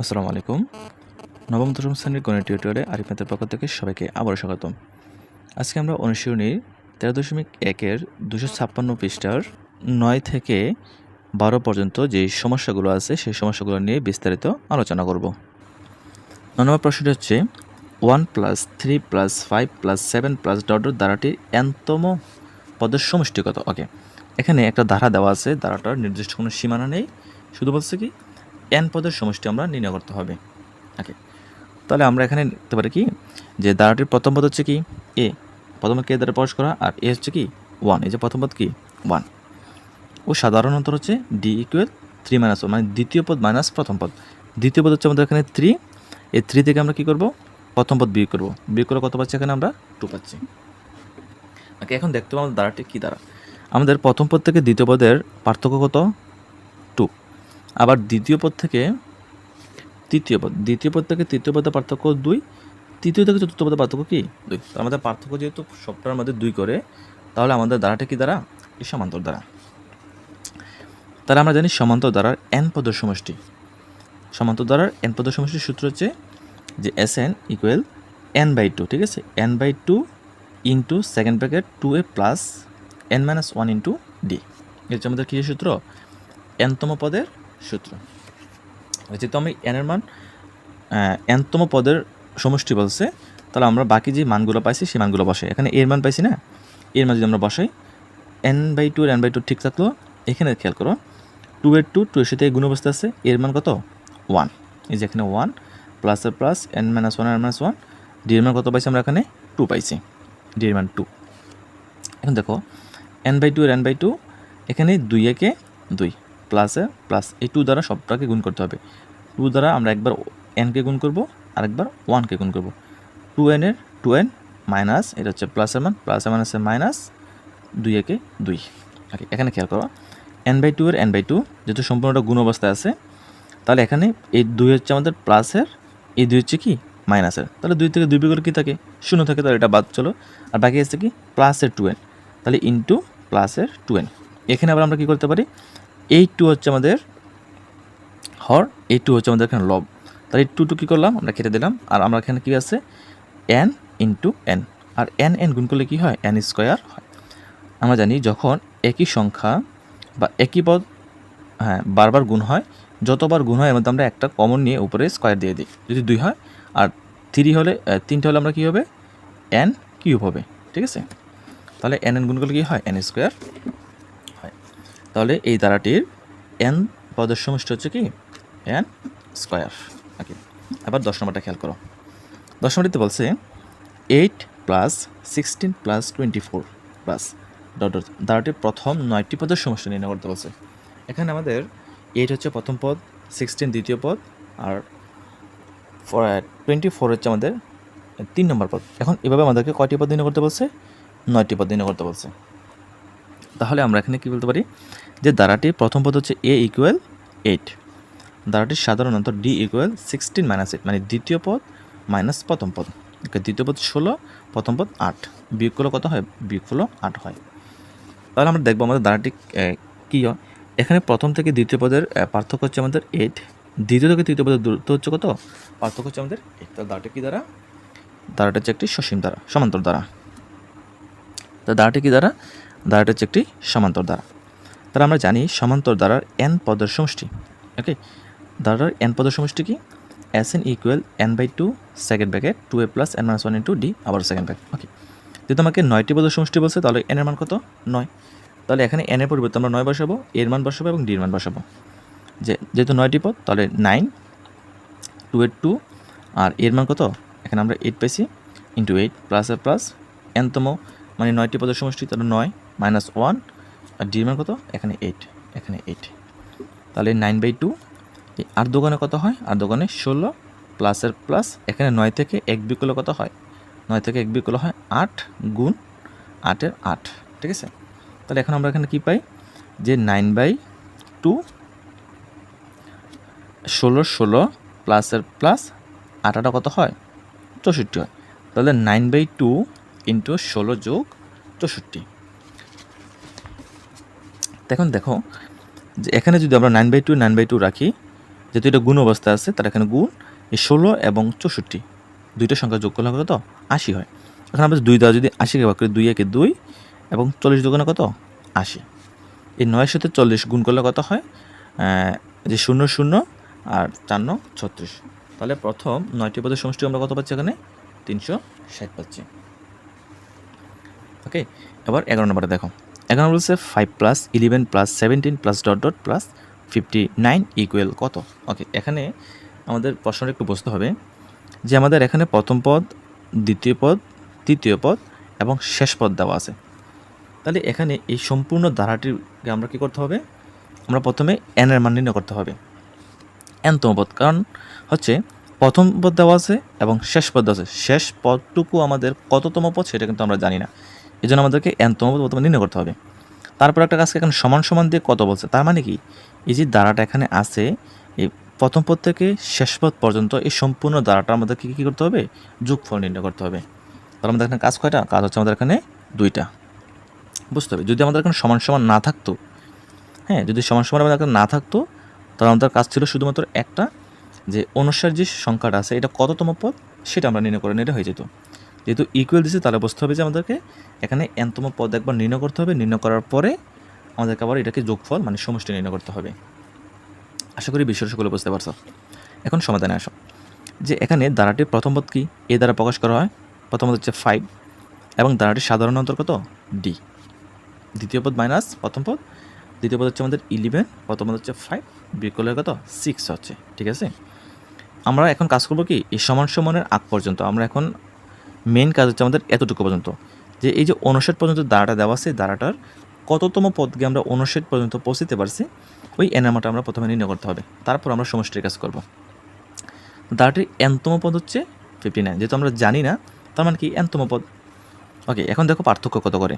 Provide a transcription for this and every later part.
আসসালামু আলাইকুম। নবম, দশম শ্রেণির গণিত টিউটোরিয়ালে আরিফনাথের পক্ষ থেকে সবাইকে আবারও স্বাগতম। আজকে আমরা অনুশীলনীর তেরো দশমিক একের দুশো ছাপ্পান্ন পৃষ্ঠার নয় থেকে বারো পর্যন্ত যে সমস্যাগুলো আছে, সেই সমস্যাগুলো নিয়ে বিস্তারিত আলোচনা করব। নম্বর প্রশ্নটি হচ্ছে, one plus three plus five plus seven plus dot dot এনতম পদের সমষ্টি কত? ওকে, এখানে একটা ধারা দেওয়া আছে, ধারাটার নির্দিষ্ট কোনো সীমানা নেই, শুধু বলছে কি এন পদের সমষ্টি আমরা নির্ণয় করতে হবে। ওকে তাহলে আমরা এখানে দেখতে পারি কি? যে ধারাটির প্রথম পদ হচ্ছে কি? এ প্রথমে কে দ্বারা প্রকাশ করা? আর এ হচ্ছে কি? ওয়ান এই যে প্রথম পদ কি? ওয়ান ও সাধারণ অন্তর হচ্ছে D equal three minus one মানে দ্বিতীয় পদ মাইনাস প্রথম পদ। দ্বিতীয় পদ হচ্ছে আমাদের এখানে থ্রি এই থ্রি থেকে আমরা কি করব? প্রথম পদ বিয়োগ করব। বিয়োগ করে কত পাচ্ছি এখানে আমরা? টু পাচ্ছি। ওকে এখন দেখতে পাবো আমাদের ধারাটি কী দ্বারা। আমাদের প্রথম পদ থেকে দ্বিতীয় পদের পার্থক্য কত? আবার দ্বিতীয় পদ থেকে তৃতীয় পদ, দ্বিতীয় পদ থেকে তৃতীয় পদে পার্থক্য দুই, তৃতীয় থেকে চতুর্থ পদে পার্থক্য কি? দুই। তো আমাদের পার্থক্য যেহেতু সবটার মধ্যে দুই করে, তাহলে আমাদের দ্বারাটা কী দ্বারা? এই সমান্তর দ্বারা? তাহলে আমরা জানি সমান্তর দ্বারার এন পদের সমষ্টি। সমান্তর দ্বারার এন পদের সমষ্টির সূত্র হচ্ছে যে S N equal N by two ঠিক আছে? N by two into second bracket two A plus N minus one into D এটা হচ্ছে আমাদের কী সূত্র? এনতম পদের সূত্র। যেহেতু আমি এনের মান এনতম পদের সমষ্টি বলছে, তাহলে আমরা বাকি যে মানগুলো পাইছি, সেই মানগুলো বসাই। এখানে এর মান পাইছি না? এর মান যদি আমরা বসাই N by two N by two ঠিক থাকল? এখানে খেয়াল করো টু এর টু টু এর সাথে গুণ অবস্থা আছে এর মান কত? ওয়ান এই যে এখানে ওয়ান প্লাস প্লাসের plus N minus one N minus one D এর মান কত পাইছি আমরা এখানে? টু পাইছি। ডি এর মান টু এখন দেখো এন বাই টু এর এন বাই টু এখানে দুই একে দুই। প্লাসে প্লাস এই টু দ্বারা সবটাকে গুণ করতে হবে। টু দ্বারা আমরা একবার এনকে গুণ করব, আরেকবার ওয়ানকে গুণ করব। টু এনের টু এন মাইনাস এটা হচ্ছে প্লাসের মান প্লাসের মাইনাসের মাইনাস দুই একে দুই। ওকে এখানে খেয়াল করো এন বাই টু এর এন বাই টু যেহেতু সম্পূর্ণটা গুণ অবস্থায় আছে, তাহলে এখানে এই দুই হচ্ছে আমাদের প্লাসের এই দুই হচ্ছে কি? মাইনাসের তাহলে দুই থেকে দুই বিগর কি থাকে? শূন্য থাকে, তাহলে এটা বাদ চলো। আর বাকি আছে কি? প্লাসের টু এন তাহলে ইন্টু প্লাসের টু এন এখানে আবার আমরা কী করতে পারি? এই টু হচ্ছে আমাদের হর এই টু হচ্ছে আমাদের এখানে লব। তাহলে এই টু টু কী করলাম? আমরা কেটে দিলাম। আর আমরা এখানে কী আছে? এন ইন্টু এন আর এন এন গুণ করলে কী হয়? এন স্কোয়ার হয়। আমরা জানি যখন একই সংখ্যা বা একই পদ হ্যাঁ বারবার গুণ হয়, যতবার গুণ হয়, এর মধ্যে আমরা একটা কমন নিয়ে উপরে স্কোয়ার দিয়ে দিই। যদি দুই হয়, আর থ্রি হলে তিনটে হলে আমরা কী হবে? এন কিউব হবে। ঠিক আছে? তাহলে এন এন গুণ করলে কী হয়? এন স্কোয়ার তাহলে এই ধারাটির এন পদের সমষ্টি হচ্ছে কি? এন স্কোয়ার ওকে, আবার দশ নম্বরটা খেয়াল করো। দশ নম্বরটিতে বলছে eight plus sixteen plus twenty four plus dot, ধারাটির প্রথম নয়টি পদের সমষ্টি নির্ণয় করতে বলছে। এখানে আমাদের এইট হচ্ছে প্রথম পদ সিক্সটিন দ্বিতীয় পদ, আর টোয়েন্টি ফোর হচ্ছে আমাদের তিন নম্বর পদ। এখন এভাবে আমাদেরকে কয়টি পদ নির্ণয় করতে বলছে? নয়টি পদ নির্ণয় করতে বলছে। তাহলে আমরা এখানে কী বলতে পারি? যে দ্বারাটির প্রথম পদ হচ্ছে এ ইকুয়াল এইট দ্বারাটির সাধারণত d equal sixteen minus eight মানে দ্বিতীয় পদ মাইনাস প্রথম পদ। ওকে, দ্বিতীয় পদ ষোলো, প্রথম পদ আট। বিয়োগ করলে কত হয়? বিয়োগ করল আট হয়। তাহলে আমরা দেখব আমাদের দ্বারাটি কী হয়? এখানে প্রথম থেকে দ্বিতীয় পদের পার্থক্য হচ্ছে আমাদের এইট দ্বিতীয় থেকে তৃতীয় পদের দূরত্ব হচ্ছে কত? পার্থক্য হচ্ছে আমাদের এইট তাহলে দ্বারাটি কী দ্বারা দ্বারাটা হচ্ছে একটি সসীম দ্বারা সমান্তর দ্বারা তা দ্বারাটি কী দ্বারা দ্বারাটা হচ্ছে একটি সমান্তর দ্বারা তাহলে আমরা জানি সমান্তর দ্বারার এন পদের সমষ্টি ওকে দ্বারার এন পদের সমষ্টি কি? S n equal n by two second bracket two a plus n minus one into d আবার সেকেন্ড ব্যাক ওকে যেহেতু আমাকে নয়টি পদের সমষ্টি বলছে, তাহলে এন এর মান কত? নয়। তাহলে এখানে এন এর পরিবর্তে আমরা নয় বসাবো এর মান বসাবো এবং ডির মান বসাবো। যে, যেহেতু নয়টি পদ, তাহলে নাইন টু এর টু আর এর মান কত? এখানে আমরা এইট পাইছি ইন্টু এইট প্লাস এর প্লাস এনতম মানে নয়টি পদের সমষ্টি, তাহলে নয়। মাইনাস ওয়ান আর ডির কত? এখানে এইট এখানে এইট তাহলে নাইন বাই টু আর দোকানে কত হয়? আর দোকানে ষোলো প্লাসের প্লাস এখানে নয় থেকে এক বিকলে কত হয়? নয় থেকে এক বিকলে হয় আট গুণ আটের আট, ঠিক আছে? তাহলে এখন আমরা এখানে কি পাই? যে নাইন বাই টু ষোলো ষোলো প্লাসের প্লাস আটাটা কত হয়? চৌষট্টি হয়। তাহলে নাইন বাই টু ইন্টু ষোলো যোগ চৌষট্টি। এখন দেখো, যে এখানে যদি আমরা nine by two nine by two রাখি, যেহেতু এটা গুণ অবস্থা আছে, তার এখানে গুণ এই ষোলো এবং চৌষট্টি। দুইটা সংখ্যা যোগ করলে কত? আশি হয়। এখন আমরা দুই দ্বারা যদি আশিকে ভাগ করি, দুই একে দুই এবং চল্লিশ দুগুণে কত? আশি। এই নয়ের সাথে চল্লিশ গুণ করলে কত হয়? যে শূন্য শূন্য আর চার নং ছত্রিশ। তাহলে প্রথম নয়টি পদের সমষ্টি আমরা কত পাচ্ছি এখানে? তিনশো ষাট পাচ্ছি। ওকে এবার এগারো নম্বরে দেখো। এগারো বলছে five plus eleven plus seventeen plus dot dot plus fifty nine equal কত? ওকে এখানে আমাদের প্রশ্নটা একটু বুঝতে হবে যে আমাদের এখানে প্রথম পদ, দ্বিতীয় পদ, তৃতীয় পদ এবং শেষ পদ দেওয়া আছে। তাহলে এখানে এই সম্পূর্ণ ধারাটিকে আমরা কী করতে হবে? আমরা প্রথমে এন এর মান নির্ণয় করতে হবে। এনতম পদ, কারণ হচ্ছে প্রথম পদ দেওয়া আছে এবং শেষ পদ দেওয়া আছে। শেষ পদটুকু আমাদের কততম পদ সেটা কিন্তু আমরা জানি না। এই জন্য আমাদেরকে এনতম পদ প্রথমে নির্ণয় করতে হবে। তারপর একটা কাজকে এখানে সমান সমান দিয়ে কত বলছে? তার মানে কি? এই যে দ্বারাটা এখানে আছে, এই প্রথম পদ থেকে শেষ পদ পর্যন্ত এই সম্পূর্ণ দ্বারাটা আমাদেরকে কী করতে হবে? যোগফল নির্ণয় করতে হবে। তাহলে আমাদের এখানে কাজ কয়টা? কাজ হচ্ছে আমাদের এখানে দুইটা। বুঝতে হবে? যদি আমাদের এখানে সমান সমান না থাকতো হ্যাঁ যদি সমান সমান আমাদের এখানে না থাকতো, তাহলে আমাদের কাজ ছিল শুধুমাত্র একটা যে অনুসার যে সংখ্যাটা আছে, এটা কততম পদ? সেটা আমরা নির্ণয় করে নিলে হয়ে যেত। যেহেতু ইকুয়াল দিচ্ছে তাহলে বুঝতে হবে যে আমাদেরকে এখানে এনতম পদ একবার নির্ণয় করতে হবে। নির্ণয় করার পরে আমাদেরকে আবার এটাকে যোগফল মানে সমষ্টি নির্ণয় করতে হবে। আশা করি বিষয় সকলে বুঝতে পারছ। এখন সমাধানে আসো। যে এখানে দ্বারাটির প্রথম পদ কি? এ দ্বারা প্রকাশ করা হয়। প্রথম পদ হচ্ছে ফাইভ এবং দ্বারাটির সাধারণ অন্তর্গত ডি দ্বিতীয় পদ মাইনাস প্রথম পদ। দ্বিতীয় পদ হচ্ছে আমাদের ইলেভেন প্রথম পদ হচ্ছে ফাইভ বিকলের কত? সিক্স হচ্ছে। ঠিক আছে? আমরা এখন কাজ করব কি? এই সমান সমানের আগ পর্যন্ত। আমরা এখন মেন কাজ হচ্ছে আমাদের এতটুকু পর্যন্ত। যে এই যে অনুষেট পর্যন্ত দ্বারাটা দেওয়া আছে দ্বারাটার কততম পদকে আমরা অনুষেট পর্যন্ত পৌঁছতে পারছি, ওই এনামাটা আমরা প্রথমে নির্ণয় করতে হবে। তারপর আমরা সমষ্টির কাজ করব। দ্বারাটির এনতম পদ হচ্ছে ফিফটি নাইন যেহেতু আমরা জানি না, তার মানে কি এনতম পদ? ওকে এখন দেখো পার্থক্য কত করে।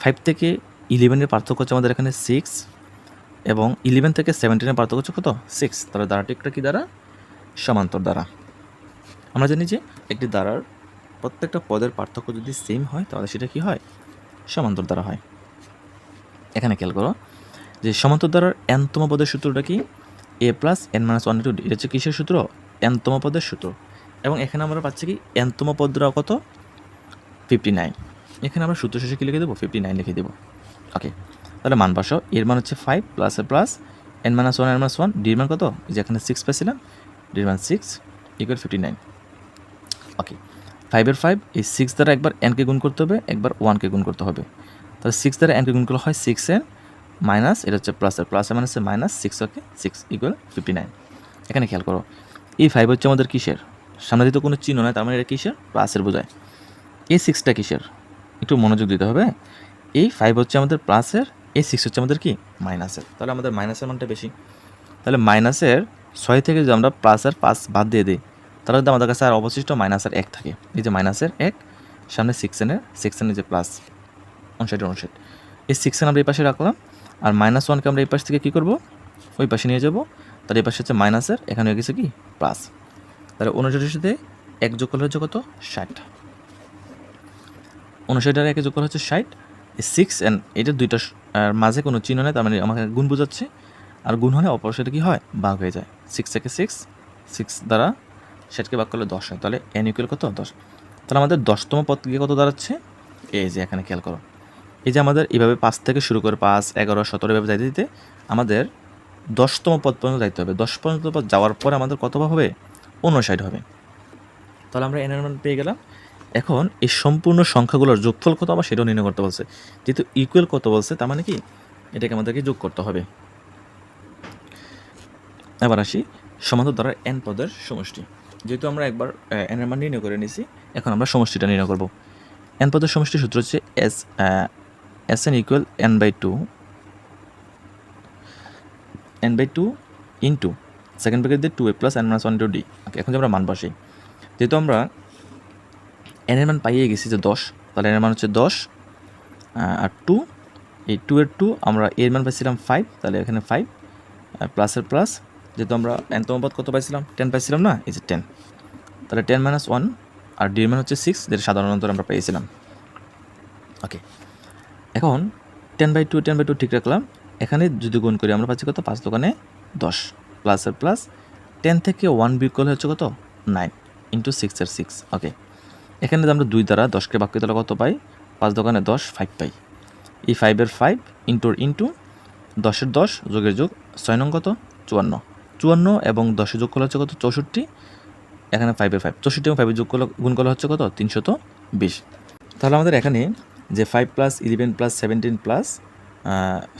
ফাইভ থেকে ইলেভেনের পার্থক্য হচ্ছে আমাদের এখানে সিক্স এবং ইলেভেন থেকে সেভেন্টিনের পার্থক্য হচ্ছে কত? সিক্স তাহলে দ্বারাটি একটা কি দ্বারা? সমান্তর দ্বারা। আমরা জানি যে একটি দ্বারার প্রত্যেকটা পদের পার্থক্য যদি সেম হয়, তাহলে সেটা কি হয়? সমান্তর দ্বারা হয়। এখানে খেয়াল করো যে সমান্তর দ্বারার এনতম পদের সূত্রটা কি? A plus n minus one to এটা হচ্ছে কিসের সূত্র? এনতম পদের সূত্র। এবং এখানে আমরা পাচ্ছি কি? এনতম পদরা কত? ফিফটি নাইন এখানে আমরা সূত্র শেষে কী লিখে দেবো? ফিফটি নাইন লিখে দেবো। ওকে তাহলে মান বসাও এর মান হচ্ছে five plus a plus n minus one n minus one ডির মান কত? যে এখানে সিক্স পেয়েছিলাম ডির মান six equal fifty nine okay ফাইভের ফাইভ এই সিক্স দ্বারা একবার এনকে গুণ করতে হবে, একবার ওয়ানকে গুণ করতে হবে। তাহলে সিক্স দ্বারা এনকে গুণ করলে হয় সিক্স এন মাইনাস এটা হচ্ছে প্লাসের প্লাসে মাইনাসে minus six okay six equal fifty nine এখানে খেয়াল করো, এই ফাইভ হচ্ছে আমাদের কিসের? সামনে দিতে কোনো চিহ্ন নাই, তার মানে এটা কিসের? প্লাসের বোঝায়। এই সিক্সটা কিসের? একটু মনোযোগ দিতে হবে। এই ফাইভ হচ্ছে আমাদের প্লাসের এই সিক্স হচ্ছে আমাদের কি? মাইনাসের তাহলে আমাদের মাইনাসের মানটা বেশি। তাহলে মাইনাসের ছয় থেকে যদি আমরা প্লাসের পাঁচ বাদ দিয়ে দিই তাহলে যদি আমাদের কাছে আর অবশিষ্ট মাইনাসের এক থাকে, এই যে মাইনাসের এক, সামনে সিক্সেনের সিক্সেনের যে প্লাস অনসাইড অনসাইড এই সিক্সেন আমরা এই পাশে রাখলাম, আর মাইনাস ওয়ানকে আমরা এই পাশ থেকে কী করব? ওই পাশে নিয়ে যাব, তাহলে এই পাশে হচ্ছে মাইনাসের এখানে হয়ে গেছে কি? প্লাস তাহলে উনষাটের সাথে এক যোগ করলে হচ্ছে কত? ষাট। উনষাট আর একে যোগ করা হচ্ছে ষাট। সিক্স অ্যান্ড এটা দুইটা মাঝে কোনো চিহ্ন নেই, তার মানে আমাকে গুণ বোঝাচ্ছে। আর গুণ হলে অপর সেটা কী হয়? ভাগ হয়ে যায়। সিক্স থেকে সিক্স সিক্স দ্বারা ষাটকে ভাগ করলে দশ হয়। তাহলে এন ইকুয়াল কত? দশ। তাহলে আমাদের দশতম পদ গিয়ে কত দাঁড়াচ্ছে? এই যে এখানে খেয়াল করো। এই যে আমাদের এইভাবে পাঁচ থেকে শুরু করে পাঁচ, এগারো, সতেরো এভাবে যাইতে দিতে আমাদের দশতম পদ পর্যন্ত যাইতে হবে। দশ পর্যন্ত পদ যাওয়ার পরে আমাদের কত হবে? উনষাট হবে। তাহলে আমরা মান পেয়ে গেলাম। এখন এই সম্পূর্ণ সংখ্যাগুলোর যোগফল কত আবার সেটাও নির্ণয় করতে বলছে। যেহেতু ইকুয়াল কত বলছে, তার মানে কি? এটাকে আমাদেরকে যোগ করতে হবে। এবার আসি সমান্তর দ্বারা এন পদের সমষ্টি। যেহেতু আমরা একবার এন এর মান নির্ণয় করে নিয়েছি, এখন আমরা সমষ্টিটা নির্ণয় করব। এন পদের সমষ্টির সূত্র হচ্ছে s s n equal n by two n by two into second bracket দিয়ে two a plus n minus one to d এখন যে আমরা মান বসাই, যেহেতু আমরা এন মান পাইয়ে গেছি যে দশ, তাহলে এন মান হচ্ছে দশ আর টু এই টু এর টু আমরা এর মান পাইছিলাম ফাইভ তাহলে এখানে ফাইভ প্লাসের প্লাস যেহেতু আমরা এনতম পদ কত পাইছিলাম? টেন পাইছিলাম না? এই যে টেন তাহলে টেন মাইনাস ওয়ান আর ডির মান হচ্ছে সিক্স যেটা সাধারণত আমরা পেয়েছিলাম। ওকে এখন ten by two ten by two ঠিক রাখলাম। এখানে যদি গুণ করি, আমরা পাচ্ছি কত? পাঁচ দোকানে দশ। প্লাসের প্লাস টেন থেকে ওয়ান বিয়োগ করলে হচ্ছে কত? নাইন ইন্টু সিক্সের সিক্স ওকে এখানে আমরা দুই দ্বারা দশকে বাক্য তাহলে কত পাই? পাঁচ দোকানে দশ ফাইভ পাই। এই ফাইভের ফাইভ ইন্টুর ইন্টু দশের দশ যোগের যোগ ছয় নং কত? চুয়ান্ন। চুয়ান্ন এবং দশে যোগ করলে হচ্ছে কত? চৌষট্টি। এখানে ফাইভের ফাইভ চৌষট্টি এবং ফাইভের যোগ করলে গুণ করলে হচ্ছে কত? তিনশত বিশ। তাহলে আমাদের এখানে যে five plus eleven plus seventeen plus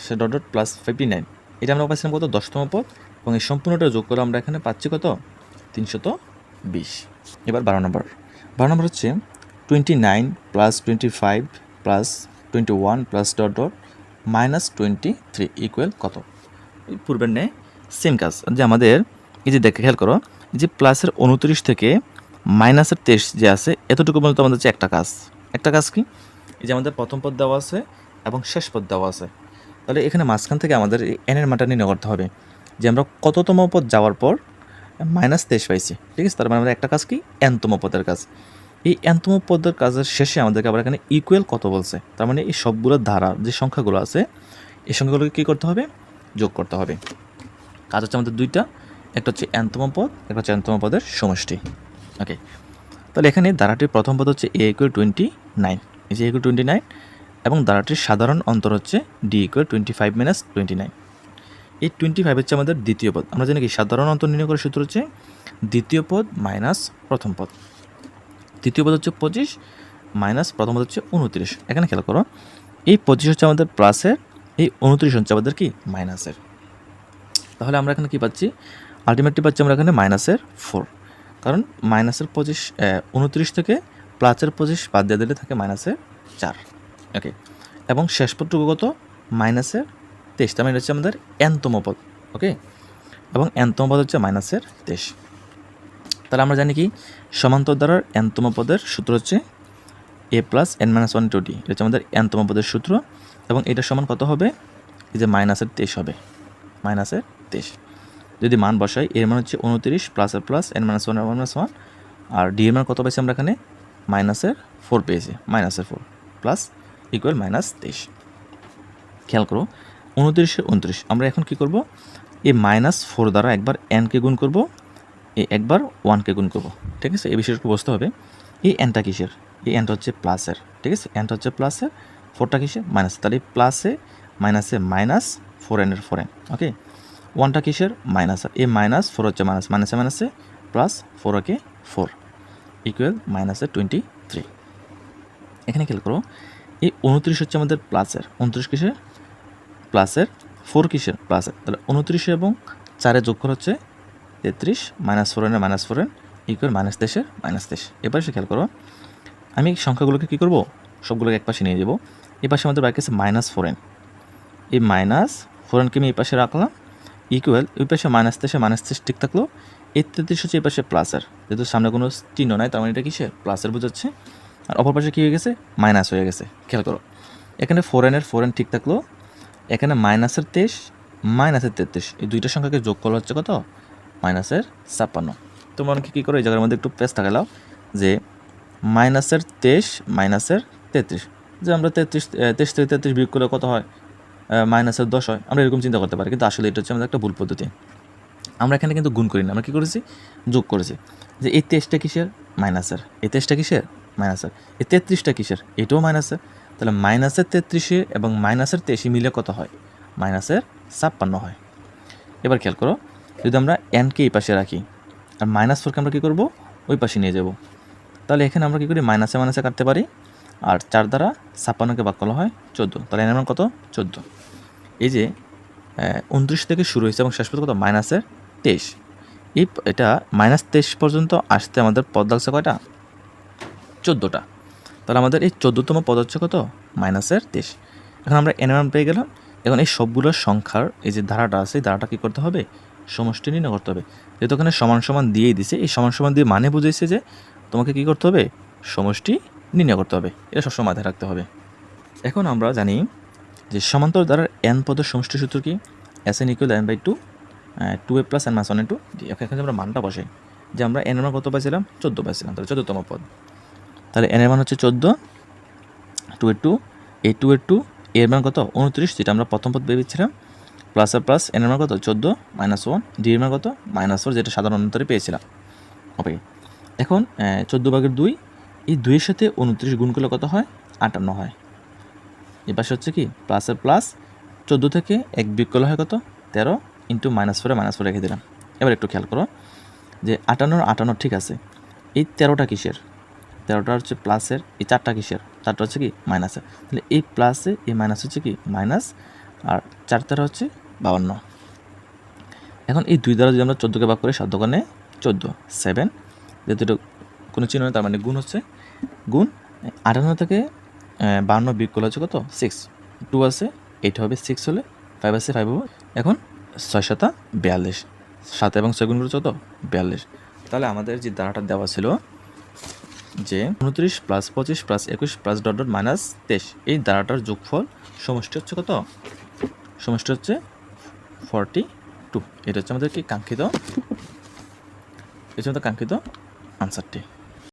সে dot dot plus fifty nine এটা আমরা পাচ্ছিলাম কত? দশতম পদ। এবং এই সম্পূর্ণটা যোগ করে আমরা এখানে পাচ্ছি কত? তিনশত বিশ। এবার বারো নম্বর। বারো নম্বর হচ্ছে twenty nine plus twenty five plus twenty one plus dot dot minus twenty three equal কত পূর্বের নেয় সেম কাজ, যে আমাদের, এই যে দেখে, খেয়াল করো যে প্লাসের উনত্রিশ থেকে মাইনাসের তেইশ যে আছে, এতটুকু পর্যন্ত আমাদের হচ্ছে একটা কাজ। একটা কাজ কি? এই যে আমাদের প্রথম পদ দেওয়া আছে এবং শেষ পদ দেওয়া আছে। তাহলে এখানে মাঝখান থেকে আমাদের এনের মানটা নির্ণয় করতে হবে। যে আমরা কততম পদ যাওয়ার পর মাইনাস তেইশ পাইছি, ঠিক আছে? তার মানে আমাদের একটা কাজ কি? এনতম পদের কাজ। এই এনতম পদের কাজের শেষে আমাদেরকে আবার এখানে ইকুয়াল কত বলছে? তার মানে এই সবগুলো ধারা, যে সংখ্যাগুলো আছে, এই সংখ্যাগুলোকে কী করতে হবে? যোগ করতে হবে। কাজ হচ্ছে আমাদের দুইটা। একটা হচ্ছে এনতম পদ, একটা হচ্ছে এনতম পদের সমষ্টি। ওকে তাহলে এখানে ধারাটির প্রথম পদ হচ্ছে এ ইকুয়াল টোয়েন্টি নাইন এই যে ইকুয়াল টোয়েন্টি নাইন এবং ধারাটির সাধারণ অন্তর হচ্ছে d equal twenty five minus twenty nine এই টোয়েন্টি ফাইভ হচ্ছে আমাদের দ্বিতীয় পদ। আমরা জানি কি, সাধারণ অন্তর নির্ণয় করার সূত্র হচ্ছে দ্বিতীয় পদ মাইনাস প্রথম পদ। দ্বিতীয় পদ হচ্ছে পঁচিশ মাইনাস প্রথম পদ হচ্ছে উনত্রিশ। এখানে খেয়াল করো, এই পঁচিশ হচ্ছে আমাদের প্লাসের এই উনত্রিশ হচ্ছে আমাদের কি মাইনাসের তাহলে আমরা এখানে কি পাচ্ছি? আলটিমেটলি পাচ্ছি আমরা এখানে মাইনাসের ফোর কারণ মাইনাসের পঁচিশ উনত্রিশ থেকে প্লাসের পঁচিশ বাদ দিয়ে দিলে থাকে মাইনাসের চার। ওকে এবং শেষ পদটুকু কত? মাইনাসের তেইশ। তার মানে হচ্ছে আমাদের এনতম পদ। ওকে এবং এনতম পদ হচ্ছে মাইনাসের তেইশ। তাহলে আমরা জানি কি? সমান্তর দ্বারার এনতম পদের সূত্র হচ্ছে a plus n minus one to d এটা হচ্ছে আমাদের এনতম পদের সূত্র। এবং এটা সমান কত হবে? এই যে মাইনাসের তেইশ হবে। মাইনাসের তেইশ। যদি মান বসাই, এর মান হচ্ছে উনত্রিশ প্লাসের plus n minus one minus one আর ডি এর মান কত পেয়েছি আমরা এখানে? মাইনাসের ফোর পেয়েছি মাইনাসের ফোর প্লাস ইকুয়াল মাইনাস তেইশ। খেয়াল করো উনত্রিশের উনত্রিশ, আমরা এখন কি করব? এই মাইনাস ফোর দ্বারা একবার এনকে গুণ করব, এই একবার ওয়ানকে গুণ করব, ঠিক আছে? এই বিষয়টা বুঝতে হবে। এই এনটা কিসের? এই এনটা হচ্ছে প্লাসের ঠিক আছে? এনটা হচ্ছে প্লাসের ফোরটা কিসের? মাইনাস তাহলে প্লাসে মাইনাসে মাইনাস ফোর এনের ফোর এন ওকে ওয়ানটা কিসের? মাইনাসের এ মাইনাস ফোর হচ্ছে মাইনাস মাইনাসে মাইনাসে plus four okay four equal মাইনাসের টোয়েন্টি থ্রি এখানে খেয়াল করো, এই উনত্রিশ হচ্ছে আমাদের প্লাসের উনত্রিশ কিসের? প্লাসের ফোর কিসের? প্লাসের তাহলে উনত্রিশ এবং চারে যোগ করা হচ্ছে তেত্রিশ মাইনাস ফোর এনের minus four n equal minus তেইশের মাইনাস তেইশ। এবার সে খেয়াল করো, আমি সংখ্যাগুলোকে কী করব? সবগুলোকে এক পাশে নিয়ে যাব। এই পাশে আমাদের বাকি আছে মাইনাস ফোর এন এই মাইনাস ফোর এনকে আমি এই পাশে রাখলাম ইকুয়াল ওই পাশে মাইনাস তেইশে মাইনাস তেইশ ঠিক থাকল এই তেত্রিশ হচ্ছে এই পাশে প্লাসের যেহেতু সামনে কোনো চিহ্ন নাই, তার মানে এটা কিসের প্লাসের বোঝাচ্ছে। আর অপর পাশে কী হয়ে গেছে? মাইনাস হয়ে গেছে, খেয়াল করো। এখানে ফোরেনের ফোরেন ঠিক থাকল, এখানে মাইনাসের তেইশ মাইনাসের তেত্রিশ, এই দুইটা সংখ্যাকে যোগ করা হচ্ছে কত? মাইনাসের ছাপ্পান্ন। তোমরা অনেকে কী করো, এই জায়গার মধ্যে একটু পেস থাকালাও যে মাইনাসের তেইশ মাইনাসের তেত্রিশ। যে আমরা তেত্রিশ, তেইশ থেকে তেত্রিশ বিয়োগ করলে কত হয়? মাইনাসের দশ হয়, আমরা এরকম চিন্তা করতে পারি। কিন্তু আসলে এটা হচ্ছে আমাদের একটা ভুল পদ্ধতি। আমরা এখানে কিন্তু গুণ করি না আমরা কী করেছি? যোগ করেছি। যে এই তেইশটা কিসের? মাইনাসের এই তেইশটা কিসের? মাইনাসের এই তেত্রিশটা কিসের? এটাও মাইনাসের তাহলে মাইনাসের তেত্রিশে এবং মাইনাসের তেইশে মিলে কত হয়? মাইনাসের ছাপ্পান্ন হয়। এবার খেয়াল করো, যদি আমরা এনকে এই পাশে রাখি, আর মাইনাস ফোরকে আমরা কী করব? ওই পাশে নিয়ে যাব। তাহলে এখানে আমরা কী করি? মাইনাসে মাইনাসে কাটতে পারি। আর চার দ্বারা ছাপ্পান্নকে ভাগ করা হয় চোদ্দ। তাহলে মান কত? চোদ্দ। এই যে উনত্রিশ থেকে শুরু হয়েছে এবং শেষ পর্যন্ত কত? মাইনাসের তেইশ। এই এটা মাইনাস তেইশ পর্যন্ত আসতে আমাদের পদ লাগছে কয়টা? চোদ্দোটা। তাহলে আমাদের এই চোদ্দোতম পদ হচ্ছে কত? মাইনাসের তেইশ। এখন আমরা এন মান পেয়ে গেলাম। এখন এই সবগুলো সংখ্যার এই যে ধারাটা আছে, এই ধারাটা কী করতে হবে? সমষ্টি নির্ণয় করতে হবে। যেহেতু ওখানে সমান সমান দিয়েই দিছে, এই সমান সমান দিয়ে মানে বুঝেছে যে তোমাকে কী করতে হবে? সমষ্টি নির্ণয় করতে হবে। এটা সবসময় মাথায় রাখতে হবে। এখন আমরা জানি যে সমান্তর দ্বারা এন পদের সমষ্টি সূত্র কি? S n equal n by two two a plus n minus one two এখানে আমরা মানটা বসাই যে আমরা এন এর মান কত পাইছিলাম? চোদ্দ পাইছিলাম, তাহলে চোদ্দতম পদ। তাহলে এন এর মান হচ্ছে চোদ্দ টু এর টু এ টু এর টু এর মান কত? উনত্রিশ, যেটা আমরা প্রথম পদ ভেবেছিলাম প্লাস আর প্লাস এনের মান কত? চোদ্দ মাইনাস ওয়ান ডি এর মান কত? মাইনাস ফোর যেটা সাধারণ অন্তরে পেয়েছিলাম। ওকে এখন চোদ্দ ভাগের দুই এই দুইয়ের সাথে উনত্রিশ গুণ করলে কত হয়? আটান্ন হয়। পাশে হচ্ছে কি? প্লাসের প্লাস চোদ্দ থেকে এক বিয়োগ করলে হয় কত? তেরো ইন্টু মাইনাস ফোরে মাইনাস ফোর রেখে দিলাম। এবার একটু খেয়াল করো যে আটান্নর আটান্ন ঠিক আছে। এই তেরোটা কিসের? তেরোটা হচ্ছে প্লাসের এই চারটা কিসের? চারটা হচ্ছে কি? মাইনাসের তাহলে এই প্লাসে এই মাইনাস হচ্ছে কি? মাইনাস আর চার তেরো হচ্ছে বাউন্ন। এখন এই দুই দ্বারা যদি আমরা চোদ্দোকে ভাগ করি দোকানে চোদ্দ সেভেন যেহেতু এটা কোনো চিহ্ন তার মানে গুণ হচ্ছে। গুণ আটান্ন থেকে আহ, বাহান্ন বিয়োগ করলে হচ্ছে কত? সিক্স টু আছে এইট হবে সিক্স হলে ফাইভ আছে ফাইভ হবে। এখন ছয় সাতা বিয়াল্লিশ। সাত এবং ছয় গুণ করেছে কত? বিয়াল্লিশ। তাহলে আমাদের যে দ্বারাটা দেওয়া ছিল যে উনত্রিশ প্লাস পঁচিশ প্লাস একুশ প্লাস ডট ডট মাইনাস তেইশ এই দ্বারাটার যোগফল সমষ্টি হচ্ছে কত? সমষ্টি হচ্ছে ফর্টি টু এটা হচ্ছে আমাদের কি কাঙ্ক্ষিত? এটা হচ্ছে কাঙ্ক্ষিত আনসারটি